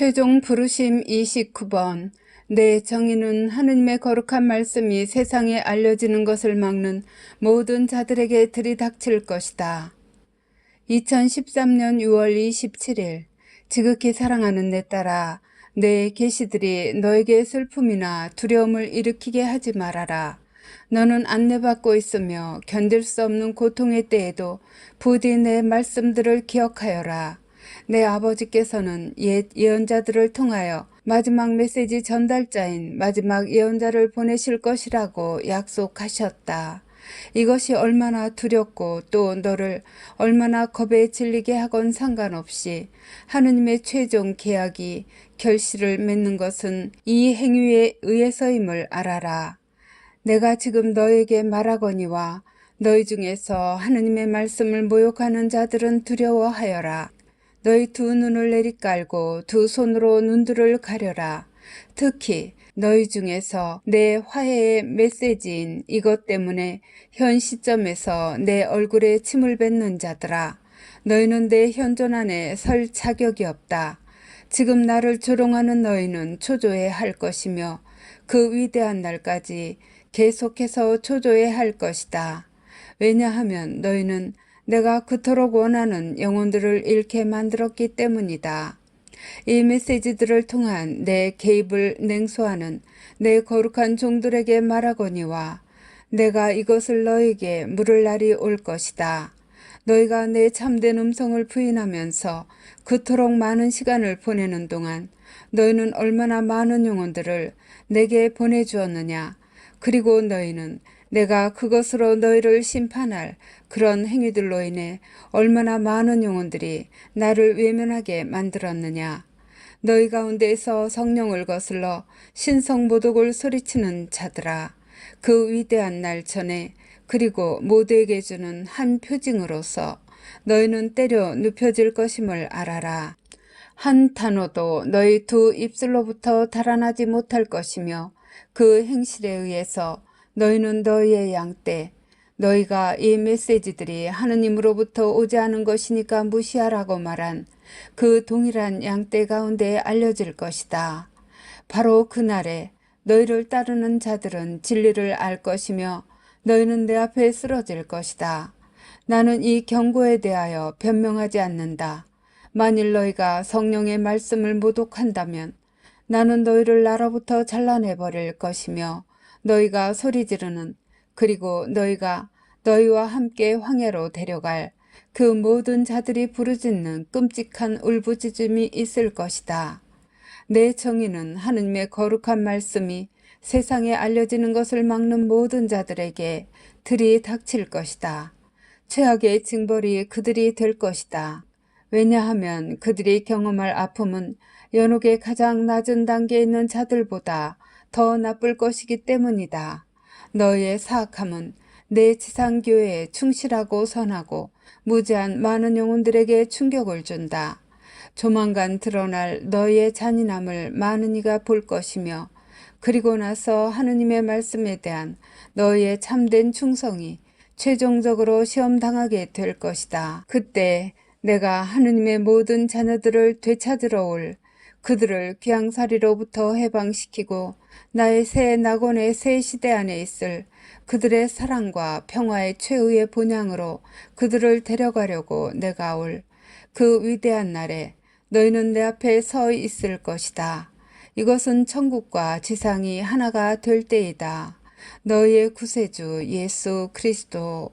최종 부르심 29번 내 정의는 하느님의 거룩한 말씀이 세상에 알려지는 것을 막는 모든 자들에게 들이닥칠 것이다. 2013년 6월 27일 지극히 사랑하는 내 딸아 내 계시들이 너에게 슬픔이나 두려움을 일으키게 하지 말아라. 너는 안내받고 있으며 견딜 수 없는 고통의 때에도 부디 내 말씀들을 기억하여라. 내 아버지께서는 옛 예언자들을 통하여 마지막 메시지 전달자인 마지막 예언자를 보내실 것이라고 약속하셨다. 이것이 얼마나 두렵고 또 너를 얼마나 겁에 질리게 하건 상관없이 하느님의 최종 계약이 결실을 맺는 것은 이 행위에 의해서임을 알아라. 내가 지금 너에게 말하거니와 너희 중에서 하느님의 말씀을 모욕하는 자들은 두려워하여라. 너희 두 눈을 내리깔고 두 손으로 눈들을 가려라. 특히 너희 중에서 내 화해의 메시지인 이것 때문에 현 시점에서 내 얼굴에 침을 뱉는 자들아. 너희는 내 현존 안에 설 자격이 없다. 지금 나를 조롱하는 너희는 초조해 할 것이며 그 위대한 날까지 계속해서 초조해 할 것이다. 왜냐하면 너희는 내가 그토록 원하는 영혼들을 잃게 만들었기 때문이다. 이 메시지들을 통한 내 개입을 냉소하는 내 거룩한 종들에게 말하거니와 내가 이것을 너에게 물을 날이 올 것이다. 너희가 내 참된 음성을 부인하면서 그토록 많은 시간을 보내는 동안 너희는 얼마나 많은 영혼들을 내게 보내주었느냐. 그리고 너희는 내가 그것으로 너희를 심판할 그런 행위들로 인해 얼마나 많은 영혼들이 나를 외면하게 만들었느냐. 너희 가운데에서 성령을 거슬러 신성모독을 소리치는 자들아. 그 위대한 날 전에 그리고 모두에게 주는 한 표징으로서 너희는 때려 눕혀질 것임을 알아라. 한 단어도 너희 두 입술로부터 달아나지 못할 것이며 그 행실에 의해서 너희는 너희의 양떼, 너희가 이 메시지들이 하느님으로부터 오지 않은 것이니까 무시하라고 말한 그 동일한 양떼 가운데 알려질 것이다. 바로 그날에 너희를 따르는 자들은 진리를 알 것이며 너희는 내 앞에 쓰러질 것이다. 나는 이 경고에 대하여 변명하지 않는다. 만일 너희가 성령의 말씀을 모독한다면 나는 너희를 나로부터 잘라내버릴 것이며 너희가 소리 지르는 그리고 너희가 너희와 함께 황해로 데려갈 그 모든 자들이 부르짖는 끔찍한 울부짖음이 있을 것이다. 내 정의는 하느님의 거룩한 말씀이 세상에 알려지는 것을 막는 모든 자들에게 들이 닥칠 것이다. 최악의 징벌이 그들이 될 것이다. 왜냐하면 그들이 경험할 아픔은 연옥의 가장 낮은 단계에 있는 자들보다 더 나쁠 것이기 때문이다. 너의 사악함은 내 지상교회에 충실하고 선하고 무지한 많은 영혼들에게 충격을 준다. 조만간 드러날 너의 잔인함을 많은 이가 볼 것이며 그리고 나서 하느님의 말씀에 대한 너의 참된 충성이 최종적으로 시험당하게 될 것이다. 그때 내가 하느님의 모든 자녀들을 되찾으러 올 그들을 귀양살이로부터 해방시키고 나의 새 낙원의 새 시대 안에 있을 그들의 사랑과 평화의 최후의 본향으로 그들을 데려가려고 내가 올 그 위대한 날에 너희는 내 앞에 서 있을 것이다. 이것은 천국과 지상이 하나가 될 때이다. 너희의 구세주 예수 그리스도